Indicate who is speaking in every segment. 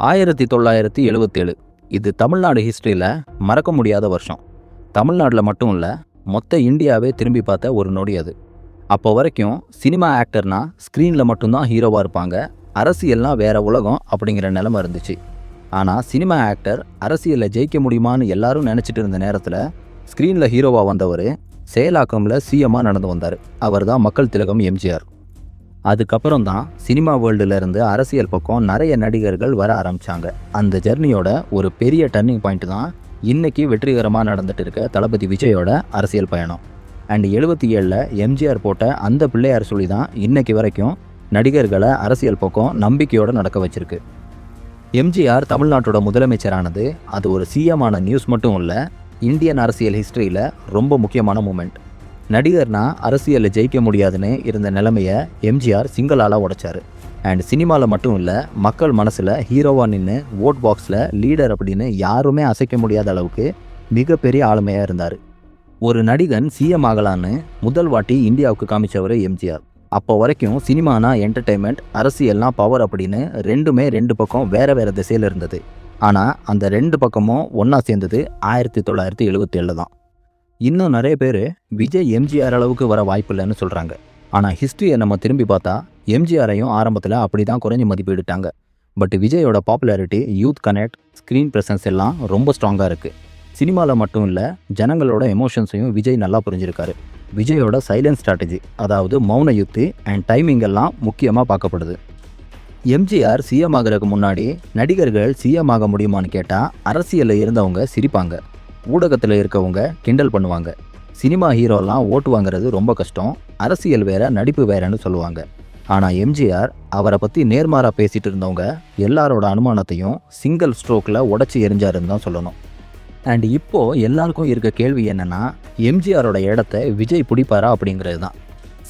Speaker 1: ஆயிரத்தி தொள்ளாயிரத்தி எழுபத்தேழு இது தமிழ்நாடு ஹிஸ்ட்ரியில் மறக்க முடியாத வருஷம். தமிழ்நாட்டில் மட்டும் இல்லை மொத்த இந்தியாவே திரும்பி பார்த்த ஒரு நொடி அது. அப்போ வரைக்கும் சினிமா ஆக்டர்னா ஸ்க்ரீனில் மட்டும்தான் ஹீரோவாக இருப்பாங்க. அரசியல்னால் வேற உலகம் அப்படிங்கிற நிலைமை இருந்துச்சு. ஆனால் சினிமா ஆக்டர் அரசியலில் ஜெயிக்க முடியுமான்னு எல்லாரும் நினச்சிட்டு இருந்த நேரத்தில் ஸ்க்ரீனில் ஹீரோவாக வந்தவர் செயலாக்கமில் சிஎம்மாக நடந்து வந்தார். அவர் தான் மக்கள் திலகம் எம்ஜிஆர் அதுக்கப்புறம் தான் சினிமா வேர்ல்டுல இருந்து அரசியல் பக்கம் நிறைய நடிகர்கள் வர ஆரம்பித்தாங்க அந்த ஜெர்னியோட ஒரு பெரிய டர்னிங் பாயிண்ட் தான் இன்னைக்கு வெற்றிகரமாக நடந்துட்டு இருக்க தளபதி விஜயோட அரசியல் பயணம். அண்ட் எழுபத்தி ஏழில் எம்ஜிஆர் போட்ட அந்த பிள்ளையார் சொல்லி தான் இன்னைக்கு வரைக்கும் நடிகர்களை அரசியல் பக்கம் நம்பிக்கையோடு நடக்க வச்சிருக்கு. எம்ஜிஆர் தமிழ்நாட்டோட முதலமைச்சரானது அது ஒரு சிஎமான நியூஸ் மட்டும் இல்லை இந்தியன் அரசியல் ஹிஸ்டரியில் ரொம்ப முக்கியமான மூமெண்ட் நடிகர்னா அரசியலில் ஜெயிக்க முடியாதுன்னு இருந்த நிலைமையை எம்ஜிஆர் சிங்களால் உடைச்சார். அண்ட் சினிமாவில் மட்டும் இல்லை மக்கள் மனசில் ஹீரோவாக நின்று ஓட் பாக்ஸில் லீடர் அப்படின்னு யாருமே அசைக்க முடியாத அளவுக்கு மிகப்பெரிய ஆளுமையாக இருந்தார். ஒரு நடிகன் சிஎம் ஆகலான்னு முதல் வாட்டி இந்தியாவுக்கு காமிச்சவர் எம்ஜிஆர். அப்போ வரைக்கும் சினிமானா என்டர்டெயின்மெண்ட் அரசியல்னா பவர் அப்படின்னு ரெண்டுமே ரெண்டு பக்கம் வேறு வேறு திசையில் இருந்தது. ஆனால் அந்த ரெண்டு பக்கமும் ஒன்றா சேர்ந்தது ஆயிரத்தி தொள்ளாயிரத்தி எழுபத்தி ஏழு தான். இன்னும் நிறைய பேர் விஜய் எம்ஜிஆர் அளவுக்கு வர வாய்ப்பு இல்லைன்னு சொல்கிறாங்க ஆனால் ஹிஸ்ட்ரியை நம்ம திரும்பி பார்த்தா எம்ஜிஆரையும் ஆரம்பத்தில் அப்படி தான் குறைஞ்சி மதிப்பிட்டுட்டாங்க. பட் விஜயோட popularity youth connect screen presence எல்லாம் ரொம்ப ஸ்ட்ராங்காக இருக்குது சினிமாவில் மட்டும் இல்லை ஜனங்களோட எமோஷன்ஸையும் விஜய் நல்லா புரிஞ்சிருக்காரு. விஜயோட சைலன்ஸ் ஸ்ட்ராட்டஜி அதாவது மௌன யுக்தி அண்ட் டைமிங் எல்லாம் முக்கியமாக பார்க்கப்படுது. எம்ஜிஆர் சிஎம் ஆகிறதுக்கு முன்னாடி நடிகர்கள் சிஎம் ஆக முடியுமான்னு கேட்டால் அரசியலில் இருந்தவங்க சிரிப்பாங்க. ஊடகத்தில் இருக்கவங்க கிண்டல் பண்ணுவாங்க. சினிமா ஹீரோலாம் ஓட்டு வாங்குறது ரொம்ப கஷ்டம். அரசியல் வேற நடிப்பு வேறன்னு சொல்லுவாங்க. ஆனால் எம்ஜிஆர் அவரை பற்றி நேர்மாறாக பேசிட்டு இருந்தவங்க எல்லாரோட அனுமானத்தையும் சிங்கிள் ஸ்ட்ரோக்கில் உடச்சி எரிஞ்சாருன்னு தான் சொல்லணும். அண்ட் இப்போது எல்லாருக்கும் இருக்க கேள்வி என்னென்னா எம்ஜிஆரோட இடத்த விஜய் பிடிப்பாரா அப்படிங்கிறது தான்.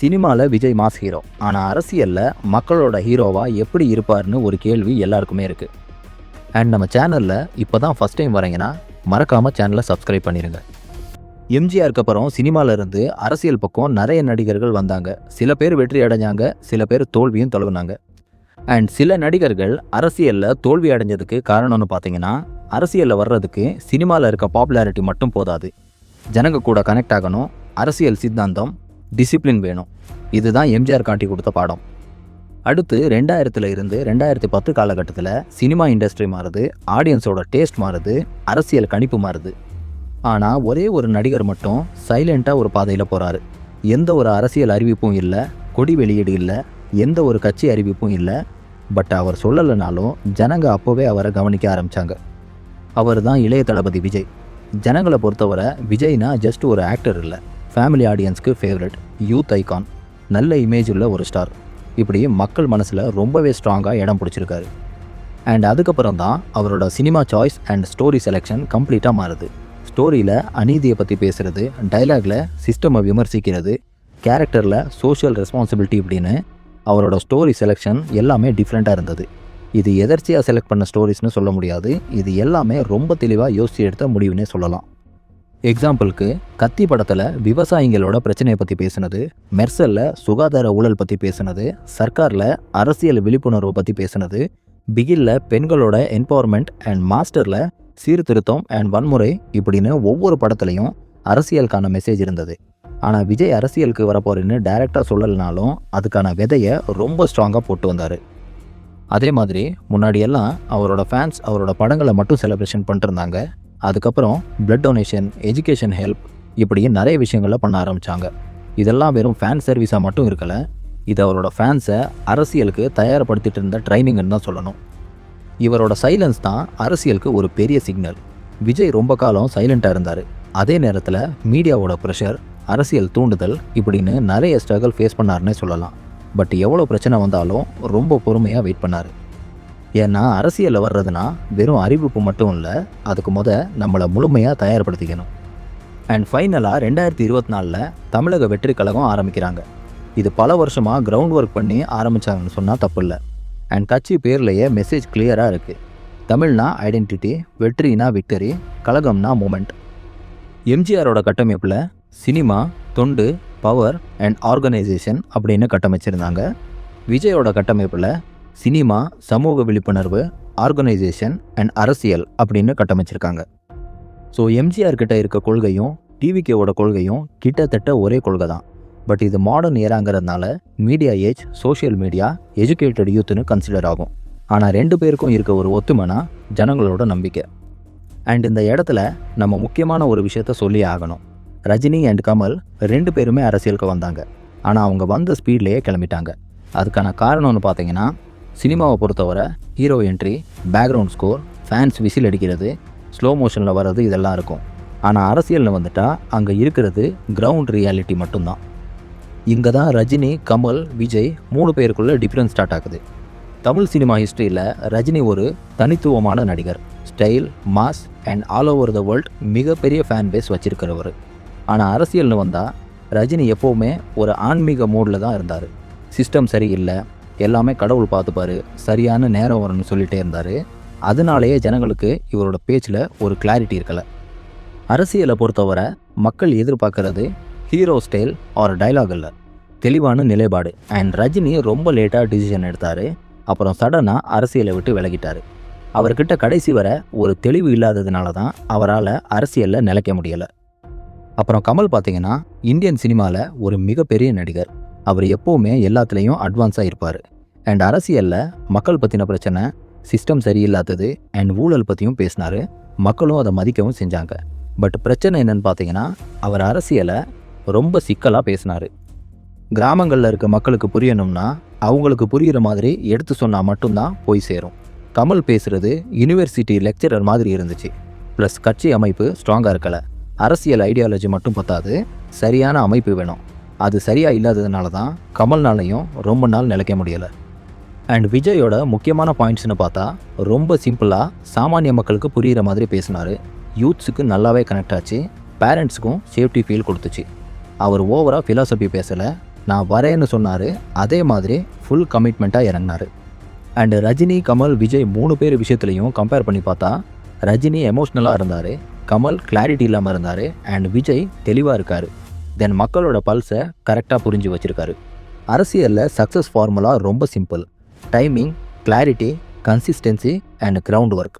Speaker 1: சினிமாவில் விஜய் மாஸ் ஹீரோ ஆனால் அரசியலில் மக்களோட ஹீரோவாக எப்படி இருப்பார்னு ஒரு கேள்வி எல்லாருக்குமே இருக்குது அண்ட் நம்ம சேனலில் இப்போ தான் ஃபஸ்ட் டைம் வரீங்கன்னா மறக்காமல் சேனலை சப்ஸ்கிரைப் பண்ணிடுங்க எம்ஜிஆருக்கு அப்புறம் சினிமாவிலிருந்து அரசியல் பக்கம் நிறைய நடிகர்கள் வந்தாங்க. சில பேர் வெற்றி அடைஞ்சாங்க சில பேர் தோல்வியும் தொலைவினாங்க அண்ட் சில நடிகர்கள் அரசியலில் தோல்வி அடைஞ்சதுக்கு காரணம்னு பார்த்தீங்கன்னா அரசியலில் வர்றதுக்கு சினிமாவில் இருக்க பாப்புலாரிட்டி மட்டும் போதாது. ஜனங்க கூட கனெக்ட் ஆகணும் அரசியல் சித்தாந்தம் டிசிப்ளின் வேணும். இதுதான் எம்ஜிஆர் காட்டி கொடுத்த பாடம். அடுத்து ரெண்டாயிரத்துல இருந்து ரெண்டாயிரத்தி பத்து காலகட்டத்தில் சினிமா இண்டஸ்ட்ரி மாறுது ஆடியன்ஸோட டேஸ்ட் மாறுது அரசியல் கணிப்பு மாறுது. ஆனால் ஒரே ஒரு நடிகர் மட்டும் சைலண்ட்டாக ஒரு பாதையில் போகிறாரு எந்த ஒரு அரசியல் அறிவிப்பும் இல்லை கொடி வெளியீடு இல்லை எந்த ஒரு கட்சி அறிவிப்பும் இல்லை. பட் அவர் சொல்லலைனாலும் ஜனங்க அப்போவே அவரை கவனிக்க ஆரம்பித்தாங்க அவர் தான் இளைய தளபதி விஜய். ஜனங்களை பொறுத்தவரை விஜய்னா ஜஸ்ட் ஒரு ஆக்டர் இல்லை. ஃபேமிலி ஆடியன்ஸ்க்கு ஃபேவரட் யூத் ஐகான் நல்ல இமேஜ் உள்ள ஒரு ஸ்டார் இப்படி மக்கள் மனசில் ரொம்பவே ஸ்ட்ராங்காக இடம் பிடிச்சிருக்காரு. அண்ட் அதுக்கப்புறம் தான் அவரோட cinema choice and story selection கம்ப்ளீட்டாக மாறுது. ஸ்டோரியில் அநீதியை பற்றி பேசுகிறது டைலாகில் சிஸ்டமை விமர்சிக்கிறது கேரக்டரில் சோஷியல் ரெஸ்பான்சிபிலிட்டி இப்படின்னு அவரோட ஸ்டோரி செலெக்ஷன் எல்லாமே டிஃப்ரெண்ட்டாக இருந்தது. இது எதர்ச்சியாக செலக்ட் பண்ண ஸ்டோரிஸ்னு சொல்ல முடியாது. இது எல்லாமே ரொம்ப தெளிவாக யோசித்து எடுத்த முடிவுன்னே சொல்லலாம். எக்ஸாம்பிளுக்கு கத்தி படத்தில் விவசாயிகளோட பிரச்சனையை பற்றி பேசுனது மெர்சலில் சுகாதார ஊழல் பற்றி பேசுனது சர்க்காரில் அரசியல் விழிப்புணர்வை பற்றி பேசுனது பிகில்ல பெண்களோட என்பவர்மெண்ட் அண்ட் மாஸ்டரில் சீர்திருத்தம் அண்ட் வன்முறை இப்படின்னு ஒவ்வொரு படத்துலையும் அரசியலுக்கான மெசேஜ் இருந்தது. ஆனால் விஜய் அரசியலுக்கு வரப்போறேன்னு டைரெக்டாக சொல்லலைனாலும் அதுக்கான விதையை ரொம்ப ஸ்ட்ராங்காக போட்டு வந்தார். அதே மாதிரி முன்னாடியெல்லாம் அவரோட ஃபேன்ஸ் அவரோட படங்களை மட்டும் செலிப்ரேஷன் பண்ணிருந்தாங்க அதுக்கப்புறம் பிளட் டொனேஷன் எஜுகேஷன் ஹெல்ப் இப்படி நிறைய விஷயங்களை பண்ண ஆரம்பித்தாங்க இதெல்லாம் வெறும் ஃபேன் சர்வீஸாக மட்டும் இருக்கலை இது அவரோட ஃபேன்ஸை அரசியலுக்கு தயார்படுத்திட்டு இருந்த ட்ரைனிங்னு தான் சொல்லணும். இவரோட சைலன்ஸ் தான் அரசியலுக்கு ஒரு பெரிய சிக்னல் விஜய் ரொம்ப காலம் சைலண்ட்டாக இருந்தார். அதே நேரத்தில் மீடியாவோட ப்ரெஷர் அரசியல் தூண்டுதல் இப்படின்னு நிறைய ஸ்ட்ரகிள் ஃபேஸ் பண்ணாருன்னே சொல்லலாம். பட் எவ்வளோ பிரச்சனை வந்தாலும் ரொம்ப பொறுமையாக வெயிட் பண்ணார். ஏன்னா அரசியலில் வர்றதுனா வெறும் அறிவிப்பு மட்டும் இல்லை அதுக்கு முத நம்மளை முழுமையாக தயார்படுத்திக்கணும். அண்ட் ஃபைனலாக ரெண்டாயிரத்தி இருபத்தி நாலில் தமிழக வெற்றி கழகம் ஆரம்பிக்கிறாங்க. இது பல வருஷமாக கிரவுண்ட் ஒர்க் பண்ணி ஆரம்பித்தாங்கன்னு சொன்னால் தப்பு இல்லை அண்ட் கட்சி பேர்லேயே மெசேஜ் கிளியராக இருக்குது தமிழ்னா ஐடென்டிட்டி வெற்றினா விக்டரி கழகம்னா மூமெண்ட் எம்ஜிஆரோட கட்டமைப்பில் சினிமா தொண்டு பவர் அண்ட் ஆர்கனைசேஷன் அப்படின்னு கட்டமைச்சிருந்தாங்க. விஜயோட கட்டமைப்பில் சினிமா சமூக விழிப்புணர்வு ஆர்கனைசேஷன் அண்ட் அரசியல் அப்படின்னு கட்டமைச்சிருக்காங்க. ஸோ எம்ஜிஆர் கிட்ட இருக்க கொள்கையும் டிவிகேவோட கொள்கையும் கிட்டத்தட்ட ஒரே கொள்கை தான். பட் இது modern ஏராங்கிறதுனால media age social media educated யூத்துன்னு consider ஆகும். ஆனால் ரெண்டு பேருக்கும் இருக்க ஒரு ஒத்துமைனா ஜனங்களோட நம்பிக்கை. அண்ட் இந்த இடத்துல நம்ம முக்கியமான ஒரு விஷயத்த சொல்லி ஆகணும். ரஜினி அண்ட் கமல் ரெண்டு பேருமே அரசியலுக்கு வந்தாங்க. ஆனால் அவங்க வந்த ஸ்பீட்லேயே கிளம்பிட்டாங்க. அதுக்கான காரணம்னு பார்த்தீங்கன்னா சினிமாவை பொறுத்தவரை hero entry background score fans whistle அடிக்கிறது ஸ்லோ மோஷனில் வர்றது இதெல்லாம் இருக்கும். ஆனால் அரசியலில் வந்துட்டால் அங்கே இருக்கிறது கிரவுண்ட் ரியாலிட்டி மட்டும்தான். இங்கே தான் ரஜினி கமல் விஜய் மூணு பேருக்குள்ள டிஃப்ரென்ஸ் ஸ்டார்ட் ஆகுது. தமிழ் சினிமா ஹிஸ்ட்ரியில் ரஜினி ஒரு தனித்துவமான நடிகர். Style mass and all over the world மிகப்பெரிய ஃபேன் பேஸ் வச்சிருக்கிறவர். ஆனால் அரசியல்னு வந்தால் ரஜினி எப்போவுமே ஒரு ஆன்மீக மூடில் தான் இருந்தார். சிஸ்டம் சரியில்லை எல்லாமே கடவுள் பார்த்துப்பார். சரியான நேரம் வரும்னு சொல்லிகிட்டே இருந்தார். அதனாலேயே ஜனங்களுக்கு இவரோட பேச்சில் ஒரு கிளாரிட்டி இருக்கலை. அரசியலை பொறுத்தவரை மக்கள் எதிர்பார்க்கறது ஹீரோ ஸ்டைல் ஆர் டைலாக் இல்லை. தெளிவான நிலைப்பாடு. அண்ட் ரஜினி ரொம்ப லேட்டாக டிசிஷன் எடுத்தார். அப்புறம் சடனாக அரசியலை விட்டு விலகிட்டார். அவர்கிட்ட கடைசி வரை ஒரு தெளிவு இல்லாததுனால தான் அவரால் அரசியலில் நிலைக்க முடியலை. அப்புறம் கமல் பார்த்தீங்கன்னா இந்தியன் சினிமாவில் ஒரு மிகப்பெரிய நடிகர். அவர் எப்போவுமே எல்லாத்துலேயும் அட்வான்ஸாக இருப்பார். அண்ட் அரசியலில் மக்கள் பற்றின பிரச்சனை சிஸ்டம் சரியில்லாதது அண்ட் ஊழல் பற்றியும் பேசினார். மக்களும் அதை மதிக்கவும் செஞ்சாங்க. பட் பிரச்சனை என்னன்னு பார்த்தீங்கன்னா அவர் அரசியலை ரொம்ப சிக்கலாக பேசினார். கிராமங்களில் இருக்க மக்களுக்கு புரியணும்னா அவங்களுக்கு புரிகிற மாதிரி எடுத்து சொன்னால் மட்டும்தான் போய் சேரும். கமல் பேசுகிறது யூனிவர்சிட்டி லெக்சரர் மாதிரி இருந்துச்சு. ப்ளஸ் கட்சி அமைப்பு ஸ்ட்ராங்காக இருக்கலை. அரசியல் ஐடியாலஜி மட்டும் பத்தாது சரியான அமைப்பு வேணும். அது சரியாக இல்லாததுனால தான் கமல்னாலையும் ரொம்ப நாள் நிலைக்க முடியலை. அண்ட் விஜயோட முக்கியமான பாயிண்ட்ஸ்னு பார்த்தா ரொம்ப சிம்பிளாக சாமானிய மக்களுக்கு புரிகிற மாதிரி பேசினார். யூத்ஸுக்கு நல்லாவே கனெக்ட் ஆச்சு. பேரண்ட்ஸுக்கும் சேஃப்டி ஃபீல் கொடுத்துச்சு. அவர் ஓவராக ஃபிலாசபி பேசலை. நான் வரேன்னு சொன்னார். அதே மாதிரி ஃபுல் கமிட்மெண்ட்டாக இறங்கினார். அண்டு ரஜினி கமல் விஜய் மூணு பேர் விஷயத்துலையும் கம்பேர் பண்ணி பார்த்தா ரஜினி எமோஷ்னலாக இருந்தார். கமல் கிளாரிட்டி இல்லாமல் இருந்தார். அண்ட் விஜய் தெளிவாக இருக்கார். தென் மக்களோட பல்ஸை கரெக்டாக புரிஞ்சு வச்சுருக்காரு. அரசியலில் சக்ஸஸ் ஃபார்முலா ரொம்ப simple timing clarity consistency and ground work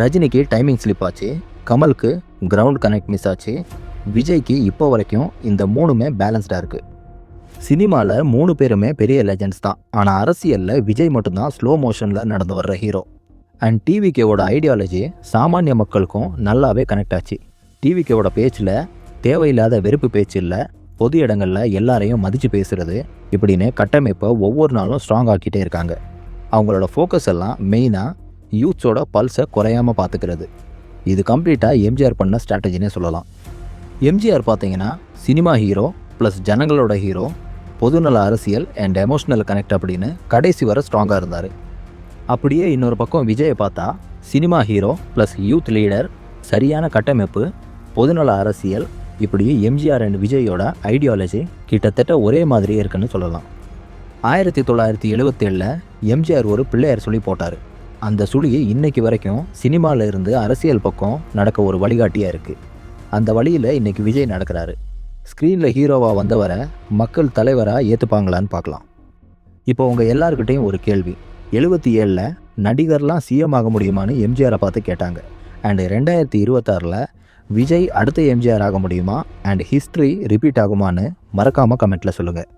Speaker 1: ரஜினிக்கு டைமிங் ஸ்லிப் ஆச்சு கமலுக்கு கிரவுண்ட் கனெக்ட் மிஸ் ஆச்சு விஜய்க்கு இப்போ வரைக்கும் இந்த மூணுமே பேலன்ஸ்டாக இருக்குது சினிமாவில் மூணு பேருமே பெரிய லெஜண்ட்ஸ் தான். ஆனால் அரசியலில் விஜய் மட்டும்தான் ஸ்லோ மோஷனில் நடந்து வர்ற ஹீரோ அண்ட் டிவிகேவோட ஐடியாலஜி சாமானிய மக்களுக்கும் நல்லாவே கனெக்ட் ஆச்சு. டிவிகேவோட பேச்சில் தேவையில்லாத வெறுப்பு பேச்சு இல்லை பொது இடங்களில் எல்லாரையும் மதித்து பேசுகிறது இப்படின்னு கட்டமைப்பை ஒவ்வொரு நாளும் ஸ்ட்ராங் ஆக்கிட்டே இருக்காங்க. அவங்களோட ஃபோக்கஸ் எல்லாம் மெயினாக யூத்ஸோட பல்ஸை குறையாமல் பார்த்துக்கிறது இது கம்ப்ளீட்டாக எம்ஜிஆர் பண்ண ஸ்ட்ராட்டஜினே சொல்லலாம். எம்ஜிஆர் பார்த்தீங்கன்னா சினிமா ஹீரோ ப்ளஸ் ஜனங்களோட ஹீரோ பொதுநல அரசியல் அண்ட் எமோஷ்னல் கனெக்ட் அப்படின்னு கடைசி வர ஸ்ட்ராங்காக இருந்தார். அப்படியே இன்னொரு பக்கம் விஜயை பார்த்தா cinema hero plus youth leader சரியான கட்டமைப்பு பொதுநல அரசியல் இப்படி எம்ஜிஆர் அண்ட் விஜயோட ஐடியாலஜி கிட்டத்தட்ட ஒரே மாதிரியே இருக்குன்னு சொல்லலாம். ஆயிரத்தி தொள்ளாயிரத்தி எழுவத்தேழில் எம்ஜிஆர் ஒரு பிள்ளையார் சொல்லி போட்டார். அந்த சுழி இன்னைக்கு வரைக்கும் சினிமாவில் இருந்து அரசியல் பக்கம் நடக்க ஒரு வழிகாட்டியாக இருக்குது அந்த வழியில் இன்னைக்கு விஜய் நடக்கிறாரு. ஸ்க்ரீனில் ஹீரோவாக வந்தவரை மக்கள் தலைவராக ஏற்றுப்பாங்களான்னு பார்க்கலாம். இப்போ உங்கள் எல்லாருக்கிட்டையும் ஒரு கேள்வி. எழுபத்தி ஏழில் நடிகர்லாம் சிஎம் ஆக முடியுமான்னு எம்ஜிஆரை பார்த்து கேட்டாங்க. அண்டு ரெண்டாயிரத்தி இருபத்தாறில் விஜய் அடுத்த எம்ஜிஆர் ஆக முடியுமா? அண்ட் ஹிஸ்ட்ரி ரிப்பீட் ஆகுமான்னு மறக்காமல் கமெண்ட்டில் சொல்லுங்கள்